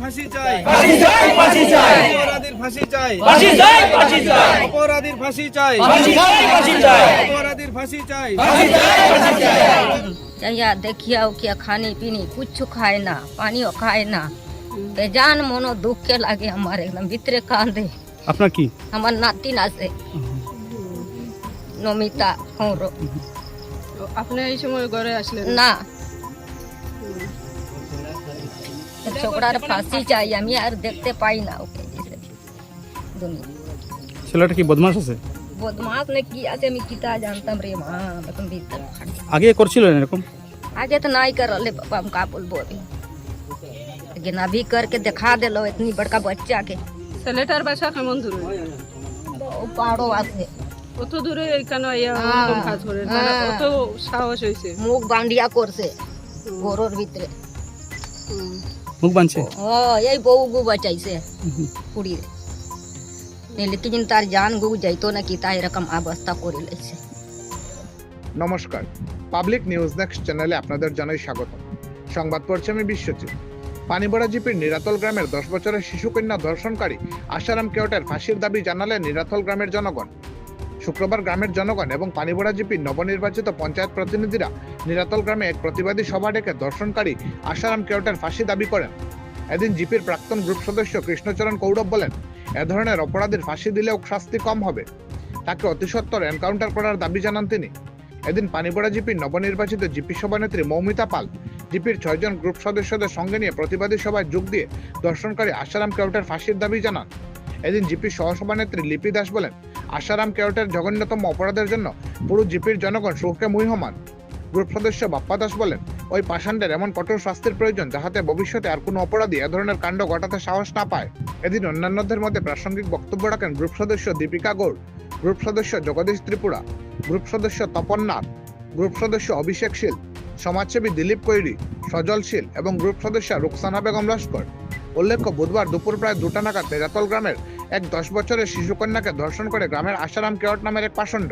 ফাঁসি চাই ফাঁসি চাই ফাঁসি চাই অপরাধীর ফাঁসি চাই ফাঁসি চাই ফাঁসি চাই অপরাধীর ফাঁসি চাই ফাঁসি চাই ফাঁসি চাই অপরাধীর ফাঁসি চাই ফাঁসি চাই ফাঁসি চাই चाहिए देखिए क्या खाने पीने कुछ खाए ना पानी खाए ना बेजान मनो दुख के लागे हमारे एकदम भीतरे कांदे আপনার কি हमार नाती ना से নমিতা খৌর আপনি এই সময় ঘরে আসলেন না ছোকরার ফাঁসি চাই আমি আর দেখতে পাই না ওকে जैसे दुनिया ছেলেটা কি বদমাস আছে बदमाश ने की आते मैं किता जानता रे माँ तुम भीतर खड़ी আগে করছিলেন এরকম आगे तो नहीं कर रहे पापा हम का बोलबो अभी लेकिन अभी करके दिखा दिलो इतनी बड़का बच्चा के ছেলেটার বাসা কেমন দূরে वो पहाड़ों আছে কত দূরে এখানে আইয়া হ্যাঁ, ওরকম কাজ করে মানে হ্যাঁ। কত সাহস হয়েছে মুখ বান্ডিয়া করছে ঘরের ভিতরে হুম। মুখ বাঁধছে? ও এই বউ গু বাঁচাইছে। কুড়ি। লেকিন তার জান গু যাইতো না কি তাই এরকম অবস্থা করে লাইছে নমস্কার। পাবলিক নিউজ নেক্সট চ্যানেলে আপনাদের জানাই স্বাগত। সংবাদ পড়ছে আমি বিশ্বজিৎ। পানিবড়া জিপির নিরাতল গ্রামের দশ বছরের শিশুকন্যা ধর্ষণকারী আশারাম কেওটের ফাঁসির দাবি জানালেন নিরাতল গ্রামের জনগণ। শুক্রবার গ্রামের জনগণ এবং পানিবড়া জিপির নবনির্বাচিত পঞ্চায়েত প্রতিনিধিরা নিরাতল গ্রামে এক প্রতিবাদী সভা ডেকে দর্শনকারী আশারাম কেওটের ফাঁসি দাবি করেন। এদিন জিপির প্রাক্তন গ্রুপ সদস্য কৃষ্ণচরণ কৌরব বলেন, এ ধরনের অপরাধীর ফাঁসি দিলেও শাস্তি কম হবে। তাকে অতিসত্বর এনকাউন্টার করার দাবি জানান তিনি। এদিন পানিপড়া জিপির নবনির্বাচিত জিপি সভানেত্রী মৌমিতা পাল জিপির ছয়জন গ্রুপ সদস্যদের সঙ্গে নিয়ে প্রতিবাদী সভায় যোগ দিয়ে দর্শনকারী আশারাম কেওটের ফাঁসির দাবি জানান। এদিন জিপির সহসভানেত্রী লিপি দাস বলেন, আশারাম কেওটের জঘন্যতম অপরাধের জন্য পুরো জিপির জনগণ শোকে মুহ্যমান। গ্রুপ সদস্য বাপ্পা দাস বলেন, ওই পাষাণ্ডের এমন কঠোর শাস্তির প্রয়োজন যাহাতে ভবিষ্যতে আর কোনো অপরাধী এ ধরনের কাণ্ড ঘটাতে সাহস না পায়। এদিন অন্যান্যদের মধ্যে প্রাসঙ্গিক বক্তব্য রাখেন গ্রুপ সদস্য দীপিকা গৌড়, গ্রুপ সদস্য জগদীশ ত্রিপুরা, গ্রুপ সদস্য তপন নাথ, গ্রুপ সদস্য অভিষেক শীল, সমাজসেবী দিলীপ কৈরি, সজল শীল এবং গ্রুপ সদস্য রুকসানা বেগম লস্কর। উল্লেখ্য, বুধবার দুপুর প্রায় দুটা নাগাদ তেরাতল গ্রামের এক দশ বছরের শিশুকন্যাকে ধর্ষণ করে গ্রামের আশারাম কেওট নামের এক পাষণ্ড।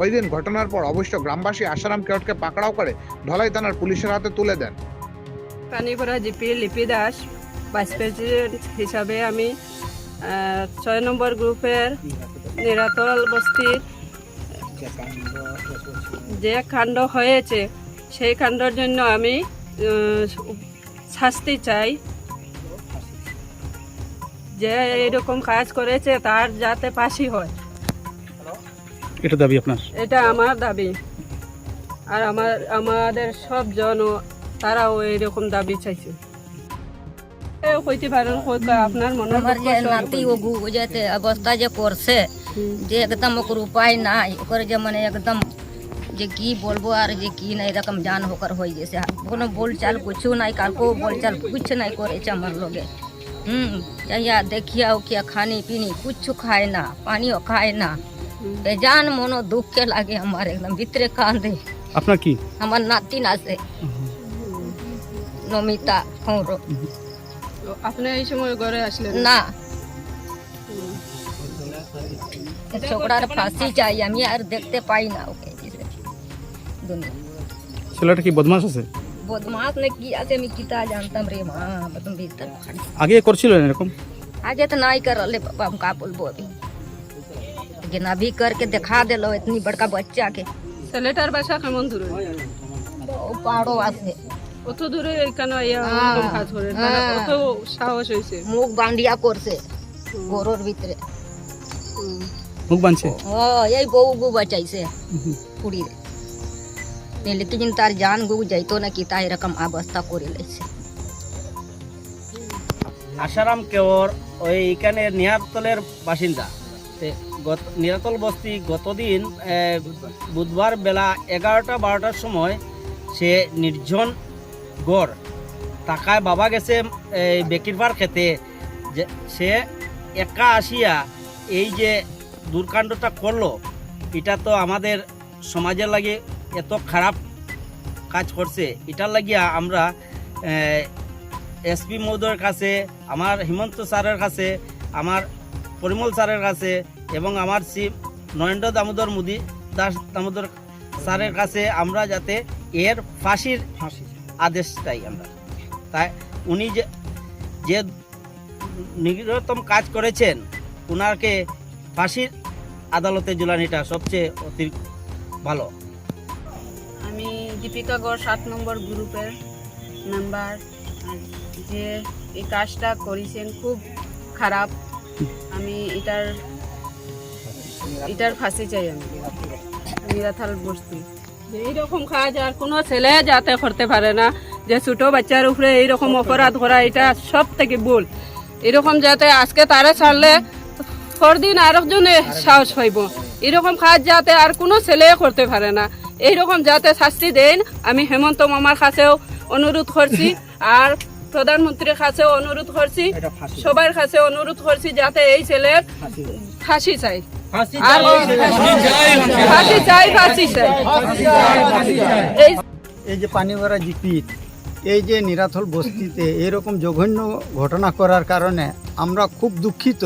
ওই দিন ঘটনার পর অবশ্য গ্রামবাসী আশারাম কেওটকে পাকড়াও করে ধলাই থানার পুলিশের হাতে তুলে দেন। Panipara GP Lipi Das, vice president হিসাবে আমি ছয় নম্বর গ্রুপের নিরাতল বস্তির যে কাণ্ড হয়েছে, সেই কাণ্ডর জন্য আমি শাস্তি চাই। যে এরকম কাজ করেছে তার যাতে পাশি হয়। এটা দাবি আপনার? এটা আমার দাবি। আর আমার আমাদের সব জন তারাও এরকম দাবি চাইছে। মনে আমার যে যে একদম উপায় নাই যে মানে একদম যে কি বলব আর যে কি না এরকম জান হয়ে গেছে। কোনো বলচাল কিছু নাই কালকেও বলচাল কিছু নাই করেছে আমার লোকে হুম चाहिए देखिए क्या खाने पीने कुछ खाए ना पानी खाए ना बेजान मनो दुख के लागे हमारे एकदम भीतरे कांदे আপনার কি আমার নাতি না আছে নমিতা খৌর আপনি এই সময় ঘরে আসলেন না ছোকরার ফাঁসি চাই আমি আর দেখতে পাই না ওকে जैसे दुनिया ছেলেটা কি বদমাস আছে बदमाश ने की आते मैं किता जानता रे माँ तुम भीतर खड़ी আগে করছিলেন এরকম आगे तो नहीं कर रहे पापा हम का बोलबो अभी लेकिन अभी करके दिखा दिलो इतनी बड़का बच्चा के ছেলেটার বাসা কেমন দূরে वो पहाड़ों আছে কত দূরে এখানে আইয়া হ্যাঁ, ওরকম কাজ করে মানে হ্যাঁ। কত সাহস হয়েছে মুখ বান্ডিয়া করছে ঘরের ভিতরে হুম। মুখ বাঁধছে ও এই বউ গু বাঁচাইছে কুড়ি লেকিন তার জান গু যাইতো না কি তাই এরকম অবস্থা করে লাইছে আশারাম কেওর, ওই এখানে নিহারতলের বাসিন্দা। গত- নিরাতল বস্তি গতদিন বুধবার বেলা এগারোটা বারোটার সময় সে নির্জন গড় টাকায় বাবা গেছে এই বেকিরবার খেতে। সে একা আসিয়া এই যে দুর্কাণ্ডটা করল, এটা তো আমাদের সমাজের লাগে এত খারাপ কাজ করছে এটার লাগিয়া আমরা এসপি মহোদয়ের কাছে আমার হিমন্ত স্যারের কাছে আমার পরিমল স্যারের কাছে এবং আমার সি নরেন্দ্র দামোদর মোদী দাস দামোদর স্যারের কাছে আমরা যাতে এর ফাঁসির ফাঁসির আদেশ চাই আমরা। তাই উনি যে যে নিকটতম কাজ করেছেন ওনাকে ফাঁসির আদালতে জুলানিটা সবচেয়ে অতি ভালো। আমি দীপিকা গড় সাত নম্বর গ্রুপের মেম্বার যে এই কাজটা করেছেন, খুব খারাপ। আমি এটার এটার ফাঁসি চাই আমি। নিরাথাল বস্তি। এইরকম কাজ আর কোনো ছেলে যাতে করতে পারে না, যে ছোট বাচ্চার উপরে এইরকম অপরাধ করা, এটা সব থেকে ভুল। এরকম যাতে আজকে তারে ছাড়লে, পরদিন আরেকজনে সাহস পাইব। এরকম কাজ যাতে আর কোনো ছেলে করতে পারে না। এইরকম যাতে শাস্তি দেন আমি হেমন্ত মামার কাছেও অনুরোধ করছি আর প্রধানমন্ত্রীর কাছেও অনুরোধ করছি সবার কাছে অনুরোধ করছি যাতে এই ছেলের ফাঁসি চাই। ফাঁসি চাই। ফাঁসি চাই এই এই যে পানি ভরা জিপিট এই যে নিরাথল বস্তিতে এরকম জঘন্য ঘটনা করার কারণে আমরা খুব দুঃখিত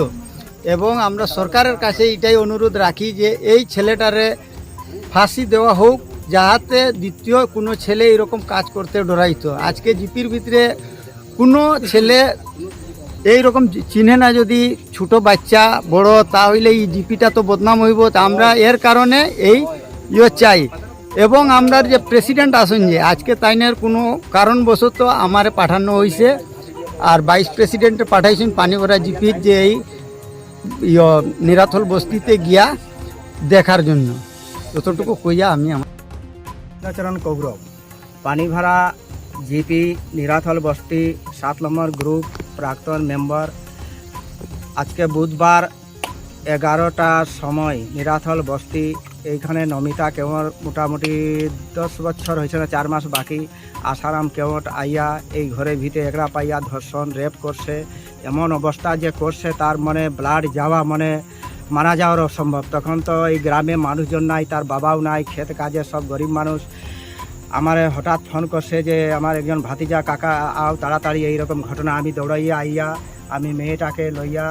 এবং আমরা সরকারের কাছে এটাই অনুরোধ রাখি যে এই ছেলেটারে ফাঁসি দেওয়া হোক, যাহাতে দ্বিতীয় কোনো ছেলে এরকম কাজ করতে ডরাইতো। আজকে জিপির ভিতরে কোনো ছেলে এই রকম চিনে না যদি ছোট বাচ্চা, বড়, তাহলে এই জিপিটা তো বদনাম হইব। তা আমরা এর কারণে এই ইয়ে চাই। এবং আমরা যে প্রেসিডেন্ট আসুন যে, আজকে তাইনের কোনো কারণবশত আমারে পাঠানো হয়েছে আর ভাইস প্রেসিডেন্টে পাঠাইছেন পানিভরা জিপির যে এই ইয় নিরাথল বস্তিতে গিয়া দেখার জন্য। যতটুকু কইয়া আমি আমার কৌরব। পানিভাড়া জিপি নিরাথল বস্তি সাত নম্বর গ্রুপ, প্রাক্তন মেম্বার। আজকে বুধবার এগারোটার সময় নিরাথল বস্তি, এইখানে নমিতা কেমন মোটামুটি দশ বছর হয়েছে না, চার মাস বাকি। আসারাম কেমট আইয়া এই ঘরের ভিতরে একরা পাইয়া ধর্ষণ, রেপ করছে। এমন অবস্থা যে করছে, তার মনে ব্লাড যাওয়া মানে মারা যাওয়ার অসম্ভব তখন তো এই গ্রামে মানুষজন নাই, তার বাবাও নাই, ক্ষেত কাজে সব গরিব মানুষ। আমার হঠাৎ ফোন করছে যে, আমার একজন ভাতিজা, কাকা, আও তাড়াতাড়ি এইরকম ঘটনা, আমি দৌড়াইয়া আইয়া, আমি মেয়েটাকে লইয়া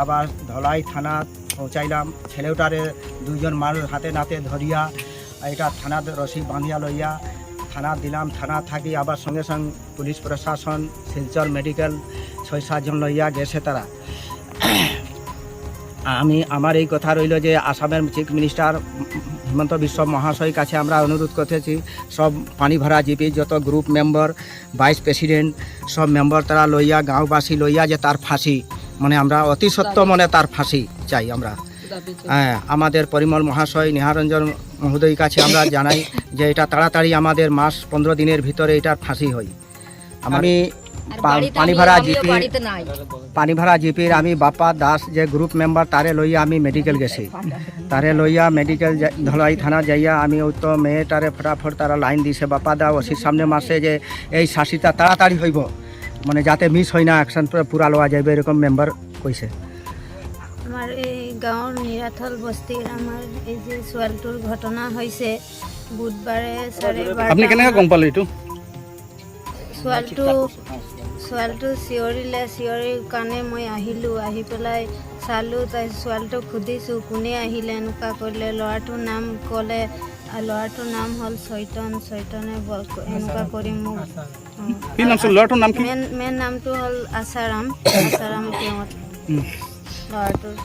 আবার ধলাই থানা পৌঁছাইলাম। ছেলেটারে দুজন মানুষ হাতে নাতে ধরিয়া, এটা থানা রশি বাঁধিয়া লইয়া, থানা দিলাম। থানা থাকি আবার সঙ্গে সঙ্গে পুলিশ প্রশাসন, শিলচর মেডিকেল ছয় সাতজন লইয়া গেছে তারা। আমি আমার এই কথা রইল যে আসামের চিফ মিনিস্টার হিমন্ত বিশ্ব মহাশয়ের কাছে আমরা অনুরোধ করতেছি সব পানি ভরা জিপি যত গ্রুপ মেম্বার ভাইস প্রেসিডেন্ট সব মেম্বার তারা লইয়া গাঁওবাসী লইয়া যে তার ফাঁসি মানে আমরা অতি সত্য মনে তার ফাঁসি চাই আমরা। হ্যাঁ আমাদের পরিমল মহাশয় নিহারঞ্জন মহোদয়ের কাছে আমরা জানাই যে এটা তাড়াতাড়ি আমাদের মাস পনেরো দিনের ভিতরে এটার ফাঁসি হয়। আমি পানি ভাড়া জিপি পানি ভরা জিপির আমি বাপা দাস যে গ্রুপ মেম্বার তারে লইয়া আমি মেডিকেল গেছি। তারে লইয়া মেডিকেল ধলাই থানা যাইয়া আমি ওই তো মেয়েটারে ফটাফট তারা লাইন দিছে বাপা দা ওসির সামনে মাসে যে এই শাসিটা তাড়াতাড়ি হইব। মানে যাতে মিস হয় না অ্যাকশন পুরা লওয়া যাইবে এরকম মেম্বার কইছে। আমাৰ এই গাঁৱৰ নিৰাথল বস্তিৰ আমাৰ এই যে ছোৱালীটোৰ ঘটনা হৈছে বুধবাৰে চাৰে আপনি কেনেকৈ বাৰটা গম পালে এইটো? ছোৱালীটো ছোৱালীটো চিঞৰিলে চিঞৰি কাৰণে মই আহিলোঁ। আহি পেলাই চালোঁ তাৰপিছত ছোৱালীটোক সুধিছোঁ কোনে আহিলে? এনেকুৱা কৰিলে। ল'ৰাটোৰ নাম ক'লে। ল'ৰাটোৰ নাম হ'ল চৈতন। চৈতনে এনেকুৱা কৰি মোক মেইন নামটো হ'ল আচাৰাম তেওঁত উম, ল'ৰাটোৰ।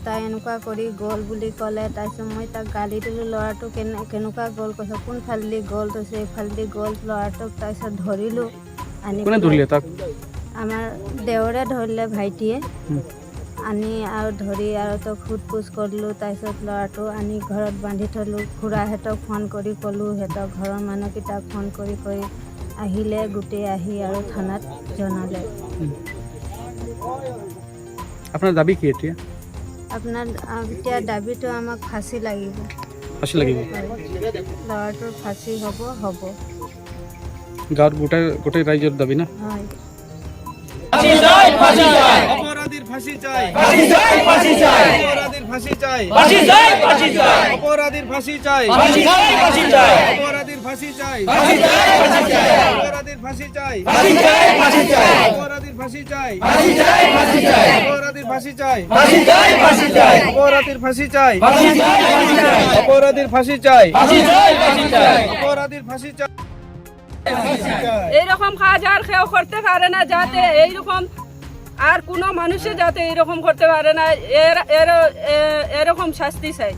তাই এনেকুৱা কৰি গ'ল বুলি ক'লে। তাৰপিছত মই তাক গালি দিলোঁ ল'ৰাটো কেনে কেনেকুৱা গ'ল? কৈছে কোনফালেদি গ'ল? কৈছে এইফালেদি গ'ল। ল'ৰাটোক তাৰপিছত ধৰিলোঁ। কোনে ধৰিলে তাক? আমাৰ দেৱৰে ধৰিলে ভাইটিয়ে। আনি আৰু ধৰি আৰু তো সোধ পোছ কৰিলোঁ তাৰপিছত ল'ৰাটো আনি ঘৰত বান্ধি থলোঁ। খুৰাহঁতক ফোন কৰি ক'লোঁ সিহঁতক ঘৰৰ মানুহকেইটাক ফোন কৰি কৰি আহিলে গোটেই আহি আৰু থানাত জনালে। আপোনাৰ দাবি কি এতিয়া? আপোনাৰ এতিয়া দাবীটো আমাক ফাঁচি লাগিব। ফাঁচি লাগিব। ল'ৰাটোৰ ফাঁচি হ'ব হ'ব। গাঁৱত গোটেই গোটেই ৰাইজৰ দাবি না ফাঁসি চাই অপরাধীর ফাঁসি চাই ফাঁসি চাই ফাঁসি চাই অপরাধীর ফাঁসি চাই ফাঁসি চাই ফাঁসি চাই অপরাধীর ফাঁসি চাই ফাঁসি চাই ফাঁসি চাই অপরাধীর ফাঁসি চাই ফাঁসি চাই ফাঁসি চাই অপরাধীর ফাঁসি চাই ফাঁসি চাই ফাঁসি চাই অপরাধীর ফাঁসি চাই ফাঁসি চাই ফাঁসি চাই অপরাধীর ফাঁসি চাই ফাঁসি চাই ফাঁসি চাই অপরাধীর ফাঁসি চাই ফাঁসি চাই ফাঁসি চাই অপরাধীর ফাঁসি চাই ফাঁসি চাই ফাঁসি চাই অপরাধীর ফাঁসি চাই এইরকম কাজ আর কেউ করতে পারে না যাতে এইরকম আর কোনো মানুষে যাতে এরকম করতে পারে না। এর এর এরকম শাস্তি চাই।